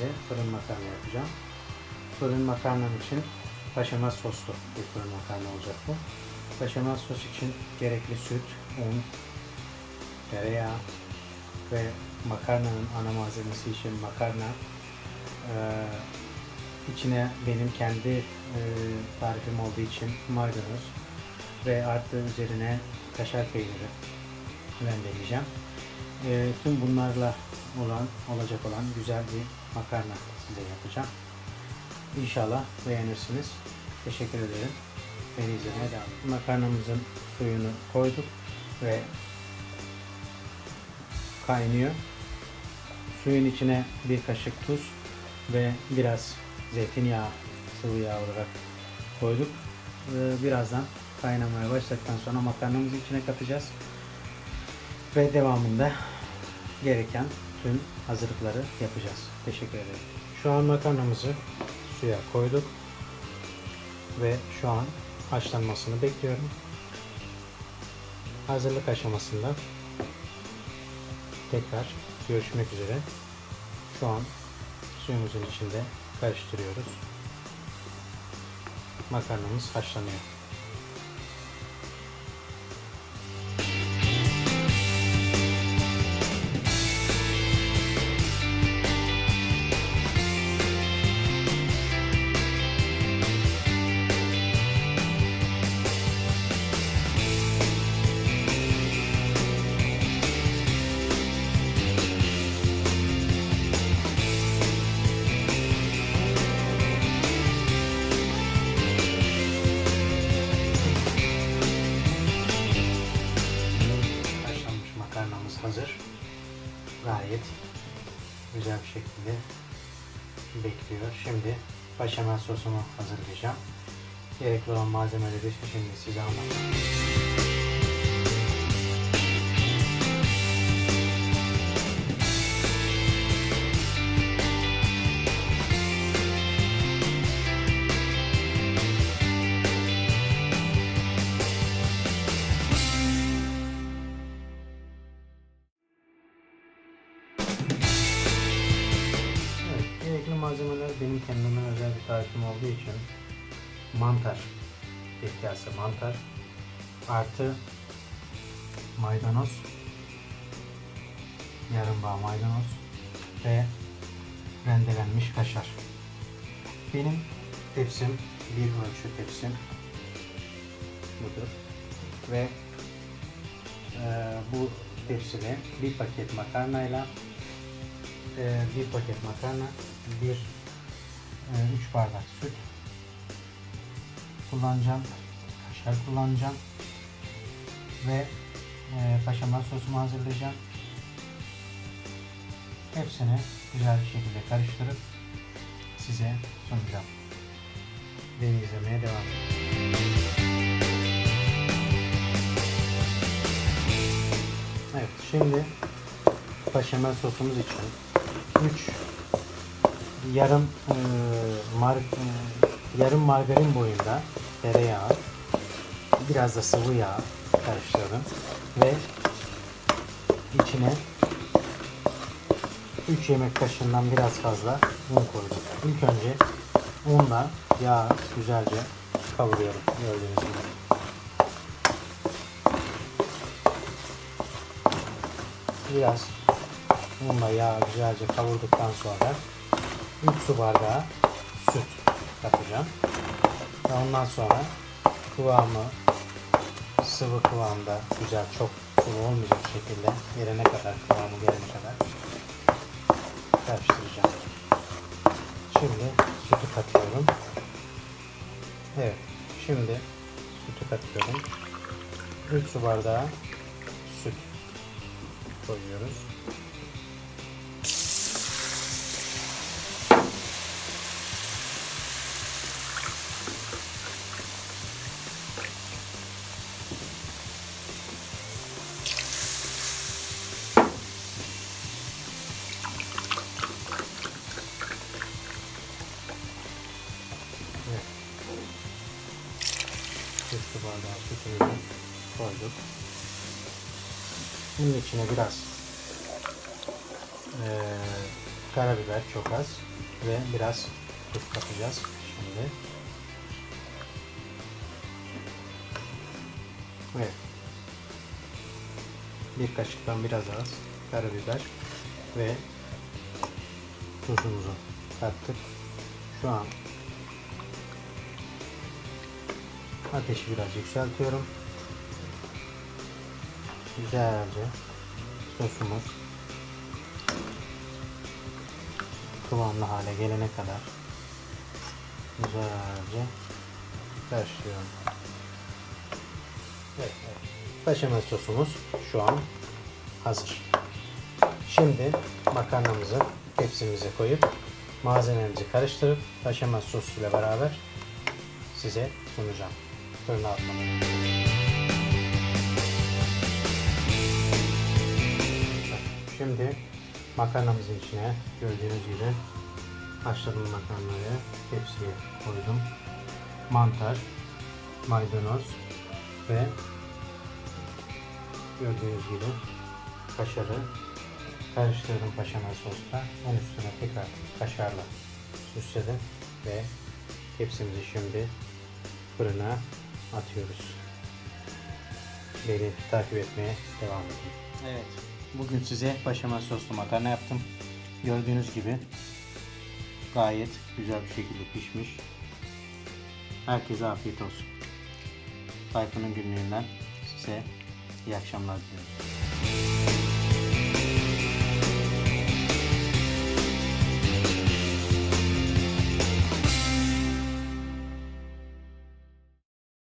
size fırın makarna yapacağım. Fırın makarnam için paşamaz soslu bir fırın makarna olacak bu. Paşamaz sos için gerekli süt, un, tereyağı ve makarnanın ana malzemesi için makarna. Ee, içine benim kendi e, tarifim olduğu için maydanoz ve artı üzerine kaşar peyniri rendeleyeceğim. Ee, tüm bunlarla olan olacak olan güzel bir makarna size yapacağım. İnşallah beğenirsiniz. Teşekkür ederim. Beni izlemeye devam edin. Makarnamızın suyunu koyduk ve kaynıyor. Suyun içine bir kaşık tuz ve biraz zeytinyağı sıvı yağ olarak koyduk. Ee, Birazdan kaynamaya başladıktan sonra makarnamızı içine katacağız. Ve devamında gereken tüm hazırlıkları yapacağız. Teşekkür ederim. Şu an makarnamızı suya koyduk. Ve şu an haşlanmasını bekliyorum. Hazırlık aşamasında tekrar görüşmek üzere. Şu an suyumuzun içinde karıştırıyoruz. Makarnamız haşlanıyor. Güzel bir şekilde bekliyor. Şimdi başamel sosumu hazırlayacağım. Gerekli olan malzemeleri şimdi size anlatacağım. Malzemeler benim kendime özel bir tarifim olduğu için mantar, bir mantar, artı maydanoz, yarım bağ maydanoz ve rendelenmiş kaşar. Benim tepsim bir ölçü tepsim budur ve e, bu tepside bir paket makarnayla e, bir paket makarna, bir e, üç bardak süt kullanacağım, kaşar kullanacağım ve e, paşamel sosumu hazırlayacağım. Hepsini güzel bir şekilde karıştırıp size sunacağım. Beni izlemeye devam edin. Evet, şimdi paşamel sosumuz için 3 yarım e, mar, e, yarım margarin boyunda tereyağı, biraz da sıvı yağ karıştırdım ve içine 3 yemek kaşığından biraz fazla un koydum. İlk önce unla yağı güzelce kavuruyorum gördüğünüz gibi. Biraz unla yağı güzelce kavurduktan sonra 3 su bardağı süt katacağım. Ve ondan sonra kıvamı sıvı kıvamda güzel çok sıvı olmayacak şekilde gelene kadar kıvamı gelene kadar karıştıracağım. Şimdi sütü katıyorum. Evet. Şimdi sütü katıyorum. 3 su bardağı süt koyuyoruz. Sütümüzü koyduk. Bunun içine biraz eee karabiber çok az. ve biraz tuz katacağız şimdi. Evet. Bir kaşıktan biraz az karabiber ve tuzumuzu kattık. Şu an ateşi biraz yükseltiyorum. Güzelce sosumuz kıvamlı hale gelene kadar güzelce karıştırıyorum. Evet, evet. Beşamel sosumuz şu an hazır. Şimdi makarnamızı tepsimize koyup malzemelerimizi karıştırıp beşamel sosuyla beraber size sunacağım. Fırına atmadan. Şimdi makarnamızın içine gördüğünüz gibi haşladığım makarnayı tepsiye koydum. Mantar, maydanoz ve gördüğünüz gibi kaşarı karıştırdım paşamel sosla. En üstüne tekrar kaşarla süsledim ve tepsimizi şimdi fırına atıyoruz. Beni takip etmeye devam edin. Evet. Bugün size paşamel soslu makarna yaptım. Gördüğünüz gibi gayet güzel bir şekilde pişmiş. Herkese afiyet olsun. Tayfun'un günlüğünden size iyi akşamlar diliyorum.